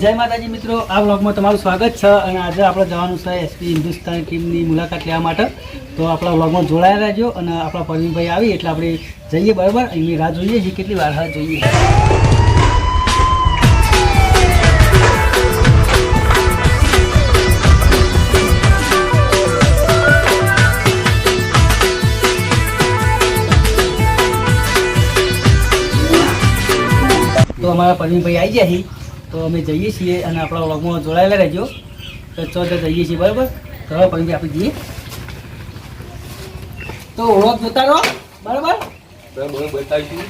જય માતાજી મિત્રો, આ વ્લોગમાં તમારું સ્વાગત છે અને આજે આપણે જવાનું છે એસપી હિન્દુસ્તાન ટીમની મુલાકાત લેવા માટે. તો આપણા વ્લોગમાં જોડાયા રહેજો અને આપણા પરવીનભાઈ આવી એટલે આપણે જઈએ બરાબર. એમની રાહ જોઈએ છીએ કેટલી વાર હા જોઈએ. તો અમારા પરવીનભાઈ આવી ગયા છીએ તો અમે જઈએ છીએ અને આપણા વ્લોગમાં જોડાયેલા રહેજો. તો તો જઈએ છીએ બરાબર? તો હવે આપી આપણે જઈએ. તો વ્લોગ જોતા રહો બરાબર? બતાવીશું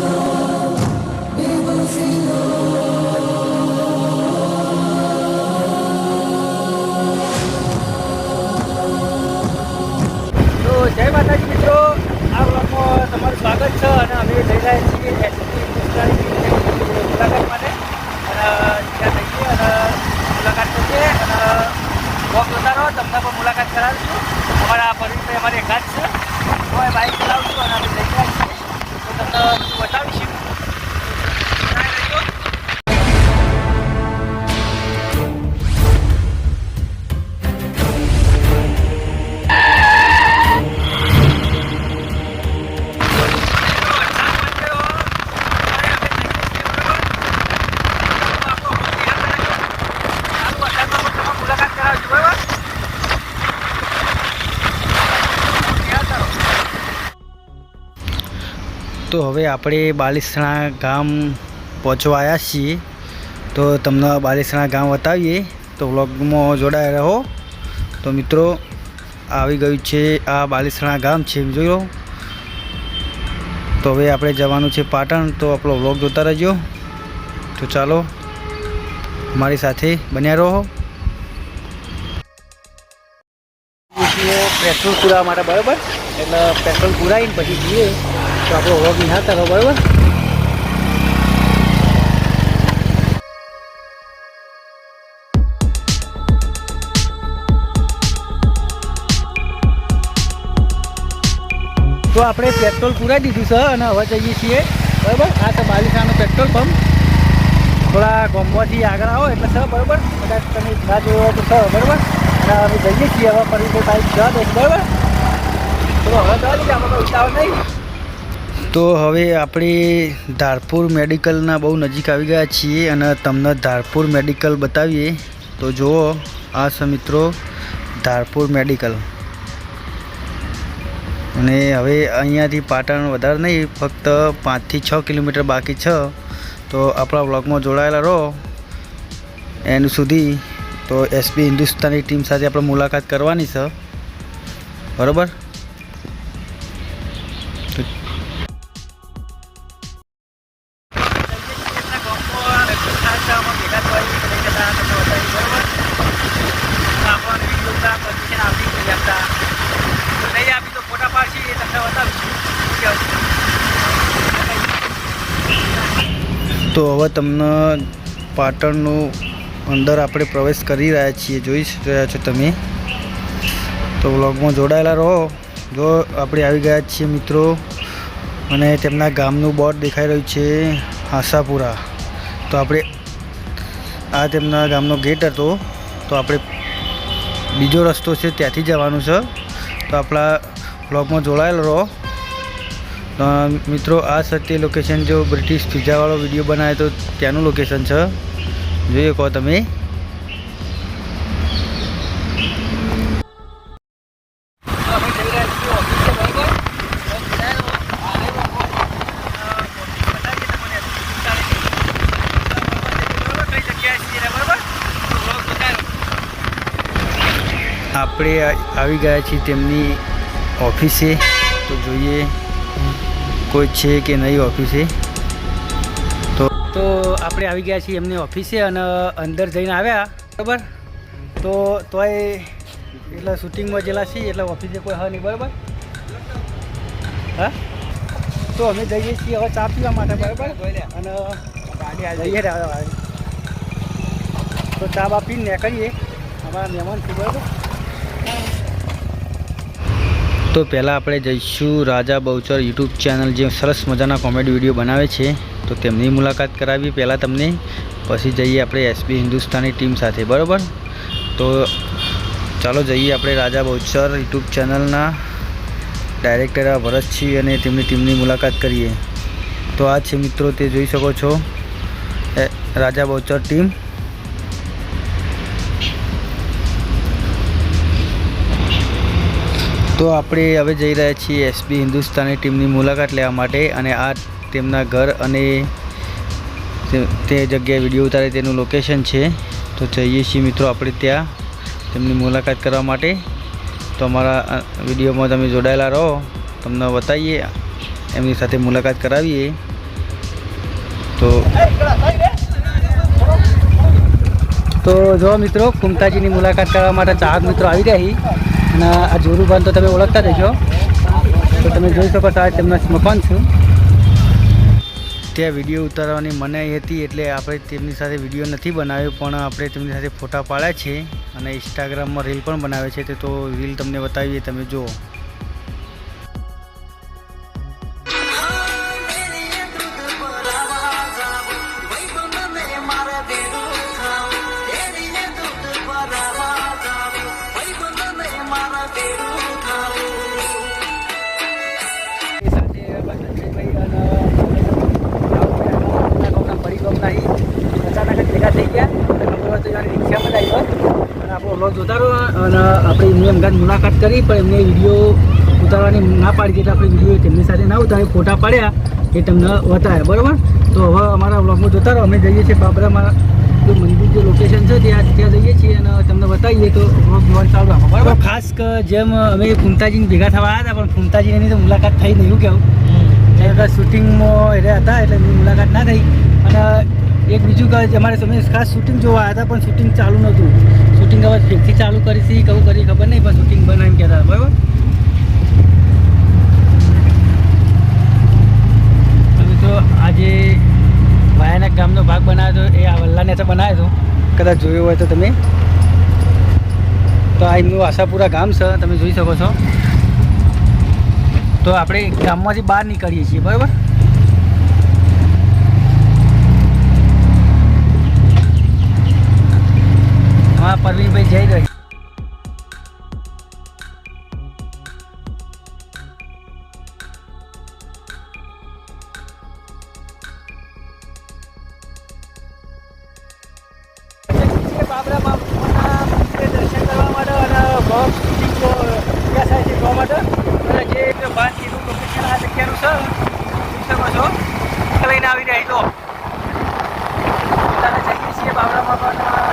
તો માતાજી મિત્રો, આ બ્લોગમાં તમારું સ્વાગત છે અને અમે જઈ રહ્યા છીએ મુલાકાત માટે. અને ત્યાં જઈએ અને મુલાકાત કરીએ અને વ્લોગ જોતા રહો તમને પણ મુલાકાત કરાવીશું. અમારા પરિણભાઈ અમારે એકાદ છે. હું બાઇક ચલાવશું અને અમે જઈ રહ્યા છીએ. તો તમને બધું બતાવીશું તો હવે આપણે બાલિસણા ગામ પહોંચવા આવ્યા છીએ. તો તમને બાલિસણા ગામ બતાવીએ. તો વ્લોગમાં જોડાયા રહો. તો મિત્રો, આવી ગયું છે આ બાલિસણા ગામ છે જોઈ લો તો હવે આપણે જવાનું છે પાટણ. તો આપણો વ્લોગ જોતા રહેજો. તો ચાલો, મારી સાથે બન્યા રહો. પેટ્રોલ પુરાવા માટે બરાબર? એટલે પેટ્રોલ પુરાવીને પછી જઈએ. તો આપણો વ્લોગ નિહાળતા રહો બરાબર? તો આપણે પેટ્રોલ પુરાવી દીધું છે અને હવે જઈએ છીએ, બરાબર? આ તો બાલિસાનો પેટ્રોલ પંપ થોડા ગોમવાથી આગળ આવો, એટલે સર બરાબર? કદાચ તમે ના જોયો તો સર બરાબર? અને અમે જઈએ છીએ, હવે તો સાહેબ જવા દે, બરાબર? તો હવે જવા દીધા અમે ઉતાવળ નહીં. તો હવે આપણે ધારપુર મેડિકલના બહુ નજીક આવી ગયા છીએ અને તમને ધારપુર મેડિકલ બતાવીએ. તો જુઓ, આ છે મિત્રો ધારપુર મેડિકલ. અને હવે અહીંયાથી પાટણ વધારે નહીં, ફક્ત પાંચથી છ કિલોમીટર બાકી છે. તો આપણા બ્લોગમાં જોડાયેલા રહો. એનું સુધી તો એસબી હિન્દુસ્તાની ટીમ સાથે આપણે મુલાકાત કરવાની છે. બરાબર? તો હવે તમને પાટણનું અંદર આપણે પ્રવેશ કરી રહ્યા છીએ. જોઈ રહ્યા છો તમે? તો વ્લોગમાં જોડાયેલા રહો. જો આપણે આવી ગયા છીએ મિત્રો, અને તેમના ગામનું બોર્ડ દેખાઈ રહ્યું છે આશાપુરા. તો આપણે આ તેમના ગામનો ગેટ હતો. તો આપણે બીજો રસ્તો છે, ત્યાંથી જવાનું છે. તો આપણા બ્લોગમાં જોડાયેલો રહો. મિત્રો, આ સત્ય લોકેશન જો બ્રિટિશ પીઝાવાળો વીડિયો બનાવે તો ત્યાંનું લોકેશન છે? જોઈએ કહો તમે. આપણે આવી ગયા છીએ તેમની ઓફિસે તો જોઈએ. કોઈ છે કે નહીં ઓફિસે? તો તો આપણે આવી ગયા છીએ એમની ઓફિસે અને અંદર જઈને આવ્યા, બરાબર? તો તોય એટલે શૂટિંગમાં જેલા છીએ, એટલે ઓફિસે કોઈ હા નહીં, બરાબર? હા? તો અમે જઈએ છીએ હવે ચા પીવા માટે, બરાબર? અને જઈએ. તો ચા બા પીને નીકળીએ. અમારા મહેમાન છે, બરાબર? તો પહેલાં આપણે જઈશું રાજા બહુચર યુટ્યુબ ચેનલ જે સરસ મજાના કોમેડી વીડિયો બનાવે છે. તો તેમની મુલાકાત કરાવી પહેલાં તમને. પછી જઈએ આપણે એસબી હિન્દુસ્તાની ટીમ સાથે, બરાબર? તો ચાલો જઈએ આપણે રાજા બહુચર યુટ્યુબ ચેનલના ડાયરેક્ટર એવા ભરતસિંહ અને તેમની ટીમની મુલાકાત કરીએ. તો આ છે મિત્રો, તે જોઈ શકો છો. રાજા બહુચર ટીમ. તો આપણે હવે જઈ રહ્યા છીએ એસબી હિન્દુસ્તાની ટીમની મુલાકાત લેવા માટે અને આ તેમના ઘર અને તે- જગ્યાએ વીડિયો ઉતારે તેનું લોકેશન છે. તો જઈએ છીએ મિત્રો આપણે ત્યાં તેમની મુલાકાત કરવા માટે. તો અમારા વિડીયોમાં તમે જોડાયેલા રહો. તમને બતાવીએ, એમની સાથે મુલાકાત કરાવીએ. તો તો જો મિત્રો કુમતાજીની મુલાકાત કરવા માટે ચાહક મિત્રો આવી ગયા અને આ જોરુભાન તો તમે ઓળખતા જ છો તો તમે જોઈ શકો છો તેમના મકાન છું. ત્યાં વીડિયો ઉતારવાની મનાઈ હતી એટલે આપણે તેમની સાથે વીડિયો નથી બનાવ્યો, પણ આપણે તેમની સાથે ફોટા પાડ્યા છે અને ઇન્સ્ટાગ્રામમાં રીલ પણ બનાવે છે. તો રીલ તમને બતાવીએ, તમે જુઓ. જોતા રહો અને આપણે એમની અંગાત મુલાકાત કરી પણ એમને વીડિયો ઉતારવાની ના પાડી એટલે આપણે વીડિયો તેમની સાથે ના ઉતારે ફોટા પાડ્યા એ તમને બતાવ્યા બરાબર? તો હવે અમારા વ્લોગમાં જોતા રહો. અમે જઈએ છીએ બાબરામાં. જે મંદિર જે લોકેશન છે ત્યાં ત્યાં જઈએ છીએ અને તમને બતાવીએ તો વ્લોગ જોવાનું ચાલુ રાખો બરાબર? ખાસ જેમ અમે ફૂમતાજીને ભેગા થવા આવ્યા હતા પણ ફૂમતાજીની તો મુલાકાત થઈ નહીં એવું ત્યાં શૂટિંગમાં એ હતા એટલે એમની મુલાકાત ના થઈ. અને એક બીજું કે અમારે તમે ખાસ શૂટિંગ જોવા આવ્યા હતા, પણ શૂટિંગ ચાલુ નહોતું. શૂટિંગ હવે ફેરથી ચાલુ કરી હતી કહું કરી ખબર નહીં, પણ શૂટિંગ બનાવીને કહેતા હતા, બરાબર? તો મિત્રો, આજે ભયાનક ગામનો ભાગ બનાવ્યો હતો, એ આ વલ્લાને તો બનાવ્યો હતો. કદાચ જોયો હોય તો તમે. તો આ એમનું આશાપુરા ગામ છે, તમે જોઈ શકો છો. તો આપણે ગામમાંથી બહાર નીકળીએ છીએ, બરાબર? છે પરવીનભાઈ જઈ છો. લઈને આવી જાય તો અત્યારે જઈએ છીએ બાબરામાં પણ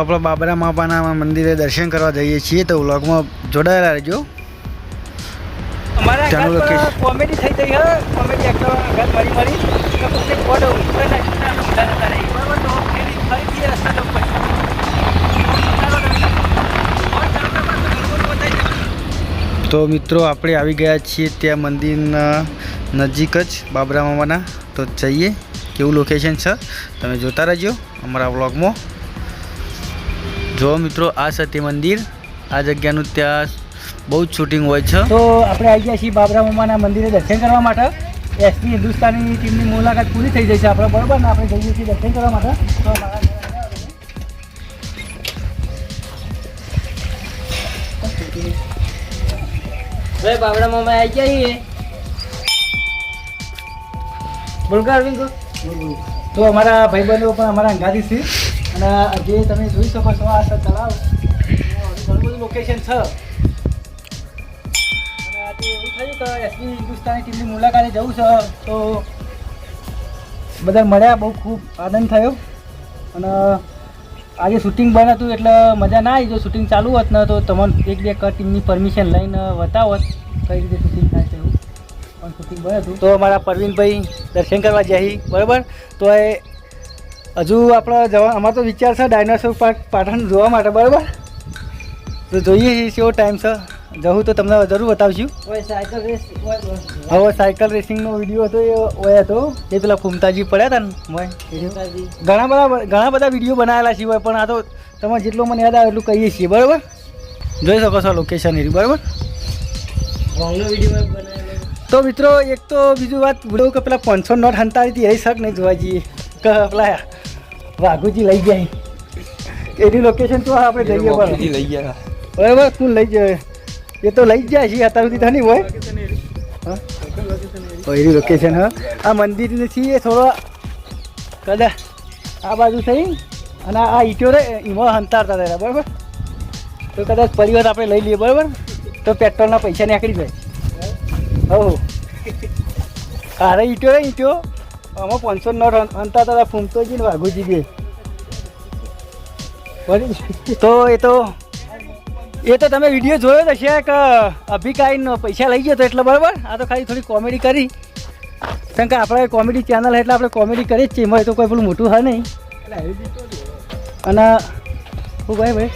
આપણે બાબરા માપાના મંદિરે દર્શન કરવા જઈએ છીએ તો વ્લોગમાં જોડાયેલા રહેજો. ત્યાંનું ઘર કોમેડી થઈ ગઈ હે. કોમેડી એક્ટર ઘર મરી મરી તો પોતે બોર્ડ ઉપર નાખીને ઊંધા જતા રહી બરાબર તો ફરી ફરીથી રસ્તા જવું તો મિત્રો આપણે આવી ગયા છીએ ત્યાં મંદિરના નજીક જ બાબરા મામાના. તો જઈએ. કેવું લોકેશન છે? તમે જોતા રહેજો અમારા વ્લોગમાં. જો મિત્રો, આ સતી મંદિર, આ જગ્યાનું ત્યાં બહુ જ શૂટિંગ હોય છે. તો આપણે આવી ગયા છીએ બાબરા મામાના મંદિરે દર્શન કરવા માટે. એસપી હિન્દુસ્તાની ટીમની મુલાકાત પૂરી થઈ જશે આપણે, બરાબર? ને આપણે જઈએ છીએ દર્શન કરવા માટે. તો ભાઈ બાબડા મામા આવી ગયા છીએ. બોલકા તો અમારા ભાઈબંધો પણ અમારા અંગાથી છે. અને જે તમે જોઈ શકો છો, આ તળાવ. ઘણું બધું લોકેશન છે. આજે એવું થયું કે એસબી હિન્દુસ્તાની ટીમની મુલાકાતે જવું છે, તો બધા મળ્યા, બહુ ખૂબ આનંદ થયો. અને આજે શૂટિંગ બંધ હતું એટલે મજા ના આવી. જો શૂટિંગ ચાલુ હોત ને, તો તમને એક બે ક ટીમની પરમિશન લઈને બતાવોત કઈ રીતે શૂટિંગ થાય એવું. પણ શૂટિંગ બંધ હતું. તો અમારા પરવીનભાઈ દર્શન કરવા જઈ, બરાબર? તો એ હજુ આપણે જવા અમારો તો વિચાર છે ડાયનાસોર પાર્ક પાટણ જોવા માટે બરાબર? તો જોઈએ છીએ કેવો ટાઈમ છે. જવું તો તમને જરૂર બતાવશું. હવે સાયકલ રેસિંગનો વીડિયો હતો એ હોય હતો. એ પેલા ફૂમતાજી પડ્યા હતા ને. ઘણા બધા ઘણા બધા વીડિયો બનાવેલા છે હોય પણ આ તો તમે જેટલો મને યાદ આવે એટલું કહીએ છીએ બરાબર? જોઈ શકો છો લોકેશન એ બરાબર? તો મિત્રો એક તો બીજું વાત ભૂલું કે પેલા પાંચસો નોટ હંતાળી હતી એ શક નહીં જોવા જઈએ. કે પેલા વાઘુજી લઈ જાય એની લોકેશન તો આપણે જઈએ બરાબર લઈ ગયા. બરાબર તું લઈ જાય. એ તો લઈ જાય છે અત્યાર સુધી થની હોય. હા? તો એની લોકેશન હા. આ મંદિરથી એ થોડો કદાચ આ બાજુ થઈ અને આ ઈટો રે એમાં હંતારતા હતા બરાબર? તો કદાચ પરિવાર આપણે લઈ લઈએ બરાબર? તો પેટ્રોલના પૈસા નીકળી જાય. હો અરે ઈટો રે ઈટો. આમાં પાંચસો નોટ હંતાતા હતા ફૂમતો ને વાઘુજી ગઈ. તો એ તો એ તો તમે વીડિયો જોયો જ હશે કે અભિકાઈનો પૈસા લઈ ગયો તો એટલે બરાબર? આ તો ખાલી થોડી કોમેડી કરી. કારણ કે આપણે કોમેડી ચેનલ એટલે આપણે કોમેડી કરી જ છીએ. એમાં તો કોઈ પેલું મોટું હા નહીં. અને શું ભાઈ ભાઈ?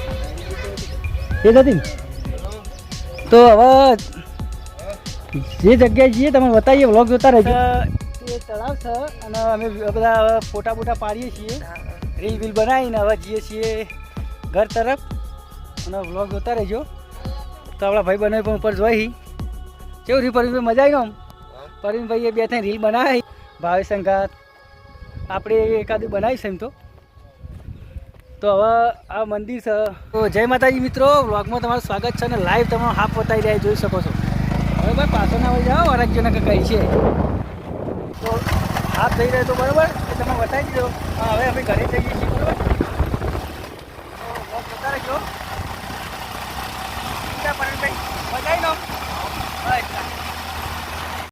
એ નથી તો હવે જે જગ્યાએ જઈએ, તમે બતાવીએ વ્લોગ જોતા રહેજો. એ તળાવ છે અને અમે બધા ફોટા બોટા પાડીએ છીએ. રીલ બીલ બનાવીને હવે જઈએ છીએ ઘર તરફ અને વ્લોગ જોતા રહેજો. તો આપણા ભાઈ બને પણ ઉપર જોઈ. કેવું રહ્યું પરવીનભાઈ મજા આવી આમ? પરવીનભાઈએ બે ત્રણ રીલ બનાવી. ભાવે સંઘાત. આપણે એકાદું બનાવીશ એમ તો. તો હવે આ મંદિર છે. તો જય માતાજી મિત્રો વ્લોગમાં તમારું સ્વાગત છે અને લાઈવ તમે હાફ બતાવી રહ્યા જોઈ શકો છો. હવે ભાઈ પાછો ના વળી જાઓ અરજ્યોને કે કઈ છે. તો હાફ થઈ રહ્યો તો બરાબર, એ તમે બતાવી દીધો. હવે અમે ઘરે જઈએ છીએ, બરાબર? તો જતા રહેજો. પરણભાઈ બતાવી દો. અચ્છા